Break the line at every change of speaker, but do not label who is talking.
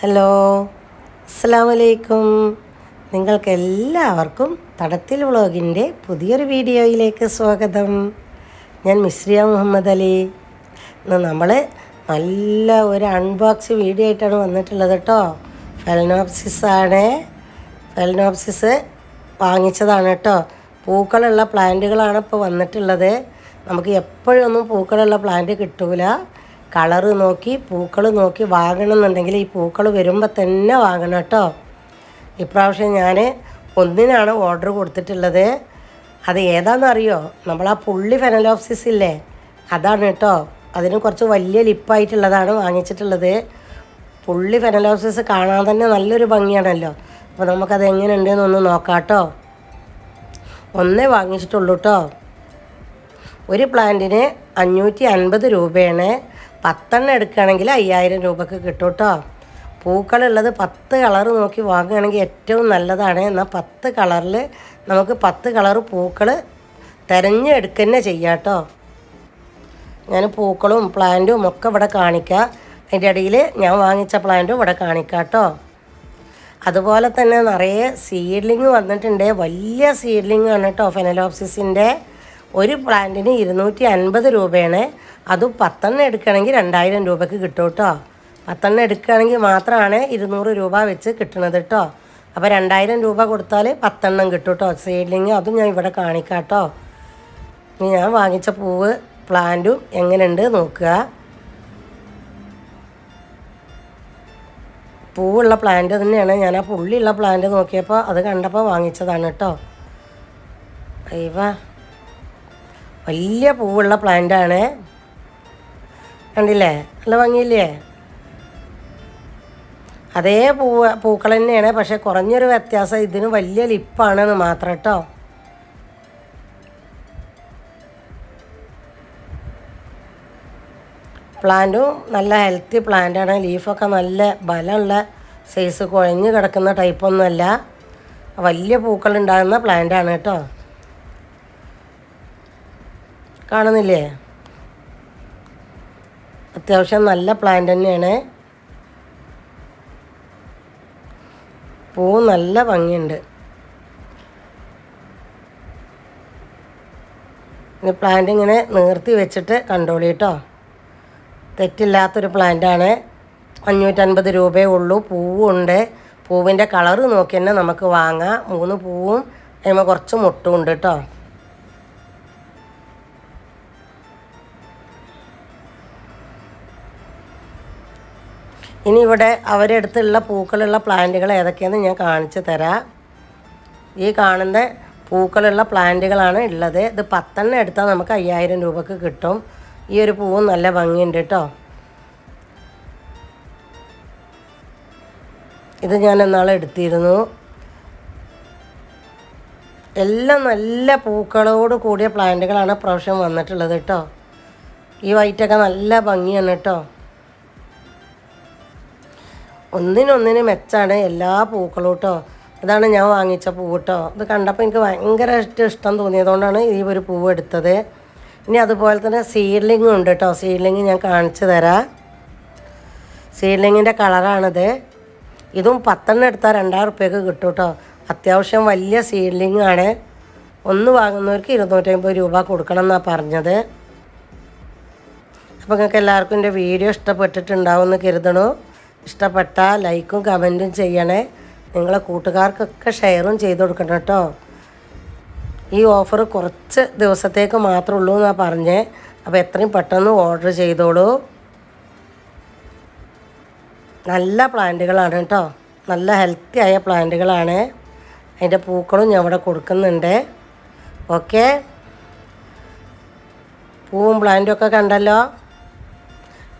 Hello. അസ്സാം നിങ്ങൾക്ക് എല്ലാവർക്കും തടത്തിൽ വ്ളോഗിന്റെ പുതിയൊരു വീഡിയോയിലേക്ക് സ്വാഗതം. ഞാൻ മിശ്രിയ മുഹമ്മദ് അലി. ഇന്ന് നമ്മൾ നല്ല ഒരു അൺബോക്സ് വീഡിയോ ആയിട്ടാണ് വന്നിട്ടുള്ളത് കേട്ടോ. ഫെലനോപ്സിസ് ആണ്. ഫെലനോപ്സിസ് വാങ്ങിച്ചതാണ് കേട്ടോ. പൂക്കളുള്ള പ്ലാന്റുകളാണ് ഇപ്പോൾ വന്നിട്ടുള്ളത്. നമുക്ക് എപ്പോഴൊന്നും പൂക്കളുള്ള പ്ലാന്റ് കിട്ടൂല. കളറ് നോക്കി പൂക്കൾ നോക്കി വാങ്ങണമെന്നുണ്ടെങ്കിൽ ഈ പൂക്കൾ വരുമ്പോൾ തന്നെ വാങ്ങണം കേട്ടോ. ഇപ്രാവശ്യം ഞാൻ ഒന്നിനാണ് ഓർഡർ കൊടുത്തിട്ടുള്ളത്. അത് ഏതാണെന്നറിയോ നമ്മൾ ആ പുള്ളി ഫെനലോപ്സിസ് ഇല്ലേ? അതാണ് കേട്ടോ. അതിന് കുറച്ച് വലിയ ലിപ്പായിട്ടുള്ളതാണ് വാങ്ങിച്ചിട്ടുള്ളത്. പുള്ളി ഫെനലോപ്സിസ് കാണാൻ തന്നെ നല്ലൊരു ഭംഗിയാണല്ലോ. അപ്പോൾ നമുക്കത് എങ്ങനെയുണ്ടെന്നൊന്ന് നോക്കാം കേട്ടോ. ഒന്നേ വാങ്ങിച്ചിട്ടുള്ളൂ കേട്ടോ. ഒരു പ്ലാന്റിന് അഞ്ഞൂറ്റി അൻപത് രൂപയാണ്. പത്തെണ്ണം എടുക്കുകയാണെങ്കിൽ അയ്യായിരം രൂപക്ക് കിട്ടും കേട്ടോ. പൂക്കളുള്ളത് പത്ത് കളർ നോക്കി വാങ്ങുകയാണെങ്കിൽ ഏറ്റവും നല്ലതാണ്. എന്നാൽ പത്ത് കളറിൽ നമുക്ക് പത്ത് കളർ പൂക്കൾ തിരഞ്ഞെടുക്കുക തന്നെ ചെയ്യാം കേട്ടോ. ഞാൻ പൂക്കളും പ്ലാന്റും ഒക്കെ ഇവിടെ കാണിക്കാം. അതിന്റെ ഇടയിൽ ഞാൻ വാങ്ങിച്ച പ്ലാന്റും ഇവിടെ കാണിക്കാം കേട്ടോ. അതുപോലെ തന്നെ നിറയെ സീഡ്ലിങ് വന്നിട്ടുണ്ട്. വലിയ സീഡ്ലിംഗ് ആണ് കേട്ടോ. ഫെനലോപ്സിസിന്റെ ഒരു പ്ലാന്റിന് ഇരുന്നൂറ്റി അൻപത് രൂപയാണ്. അതും പത്തെണ്ണം എടുക്കുകയാണെങ്കിൽ രണ്ടായിരം രൂപയ്ക്ക് കിട്ടും കേട്ടോ പത്തെണ്ണം എടുക്കുകയാണെങ്കിൽ മാത്രമാണ് ഇരുന്നൂറ് രൂപ വെച്ച് കിട്ടണത് കേട്ടോ അപ്പോൾ രണ്ടായിരം രൂപ കൊടുത്താൽ പത്തെണ്ണം കിട്ടും കേട്ടോ സീഡ്ലിങ് അതും ഞാൻ ഇവിടെ കാണിക്കാം കേട്ടോ ഇനി ഞാൻ വാങ്ങിച്ച പൂവ് പ്ലാന്റും എങ്ങനെയുണ്ട് നോക്കുക. പൂവുള്ള പ്ലാന്റ് തന്നെയാണ്. ഞാൻ ആ പുള്ളിയുള്ള പ്ലാന്റ് നോക്കിയപ്പോൾ അത് കണ്ടപ്പോൾ വാങ്ങിച്ചതാണ് കേട്ടോ അയ്യവ വലിയ പൂവുള്ള പ്ലാന്റാണ്. കണ്ടില്ലേ? നല്ല ഭംഗിയില്ലേ? അതേ പൂവ് പൂക്കൾ തന്നെയാണ് പക്ഷെ കുറഞ്ഞൊരു വ്യത്യാസം ഇതിന് വലിയ ലിപ്പാണെന്ന് മാത്രം കേട്ടോ. പ്ലാന്റും നല്ല ഹെൽത്തി പ്ലാന്റാണ്. ലീഫൊക്കെ നല്ല ബലമുള്ള സൈസ് കുഴഞ്ഞു കിടക്കുന്ന ടൈപ്പൊന്നുമല്ല. വലിയ പൂക്കൾ ഉണ്ടാകുന്ന പ്ലാന്റാണ് കേട്ടോ. കാണുന്നില്ലേ? അത്യാവശ്യം നല്ല പ്ലാന്റ് തന്നെയാണ്. പൂ നല്ല ഭംഗിയുണ്ട്. ഇനി പ്ലാന്റ് ഇങ്ങനെ നിർത്തി വെച്ചിട്ട് കണ്ടോളി കേട്ടോ തെറ്റില്ലാത്തൊരു പ്ലാന്റാണ് അഞ്ഞൂറ്റൻപത് രൂപയേ ഉള്ളൂ. പൂവുണ്ട് പൂവിന്റെ കളറ് നോക്കി തന്നെ നമുക്ക് വാങ്ങാം. മൂന്ന് പൂവും അതിന് കുറച്ച് മുട്ടും ഉണ്ട് കേട്ടോ ഇനി ഇവിടെ അവരുടെ അടുത്തുള്ള പൂക്കളുള്ള പ്ലാന്റുകൾ ഏതൊക്കെയാണെന്ന് ഞാൻ കാണിച്ചു തരാം. ഈ കാണുന്ന പൂക്കളുള്ള പ്ലാന്റുകളാണ് ഉള്ളത്. ഇത് പത്തെണ്ണം എടുത്താൽ നമുക്ക് അയ്യായിരം രൂപക്ക് കിട്ടും. ഈ ഒരു പൂവ് നല്ല ഭംഗിയുണ്ട് കേട്ടോ. ഇത് ഞാൻ എന്നാളെ എടുത്തിരുന്നു. എല്ലാം നല്ല പൂക്കളോട് കൂടിയ പ്ലാന്റുകളാണ് പ്രാവശ്യം വന്നിട്ടുള്ളത് കേട്ടോ. ഈ വൈറ്റൊക്കെ നല്ല ഭംഗിയാണ് കേട്ടോ. ഒന്നിനൊന്നിന് മെച്ചാണ് എല്ലാ പൂക്കളും കേട്ടോ അതാണ് ഞാൻ വാങ്ങിച്ച പൂ കേട്ടോ ഇത് കണ്ടപ്പോൾ എനിക്ക് ഭയങ്കരമായിട്ട് ഇഷ്ടം തോന്നിയതുകൊണ്ടാണ് ഈ ഒരു പൂവ് എടുത്തത്. ഇനി അതുപോലെ തന്നെ സീഡ്ലിങ്ങും ഉണ്ട് കേട്ടോ സീഡ്ലിങ് ഞാൻ കാണിച്ചു തരാം. സീഡ്ലിങ്ങിന്റെ കളറാണിത്. ഇതും പത്തെണ്ണം എടുത്താൽ രണ്ടായിരം റുപ്യക്ക് കിട്ടും കേട്ടോ അത്യാവശ്യം വലിയ സീഡ്ലിംഗ് ആണ്. ഒന്ന് വാങ്ങുന്നവർക്ക് ഇരുന്നൂറ്റമ്പത് രൂപ കൊടുക്കണം എന്നാണ് പറഞ്ഞത്. അപ്പോൾ നിങ്ങൾക്ക് എല്ലാവർക്കും എന്റെ വീഡിയോ ഇഷ്ടപ്പെട്ടിട്ടുണ്ടാവുമെന്ന് കരുതണു. ഇഷ്ടപ്പെട്ടാൽ ലൈക്കും കമന്റും ചെയ്യണേ. നിങ്ങളെ കൂട്ടുകാർക്കൊക്കെ ഷെയറും ചെയ്ത് കൊടുക്കണം കേട്ടോ. ഈ ഓഫർ കുറച്ച് ദിവസത്തേക്ക് മാത്രമേ ഉള്ളൂ എന്നാണ് പറഞ്ഞേ. അപ്പോൾ എത്രയും പെട്ടെന്ന് ഓർഡർ ചെയ്തോളൂ. നല്ല പ്ലാന്റുകളാണ് കേട്ടോ. നല്ല ഹെൽത്തി ആയ പ്ലാന്റുകളാണ്. അതിന്റെ പൂക്കളും ഞാൻ ഇവിടെ കൊടുക്കുന്നുണ്ട്. ഓക്കെ. പൂവും പ്ലാന്റും ഒക്കെ കണ്ടല്ലോ.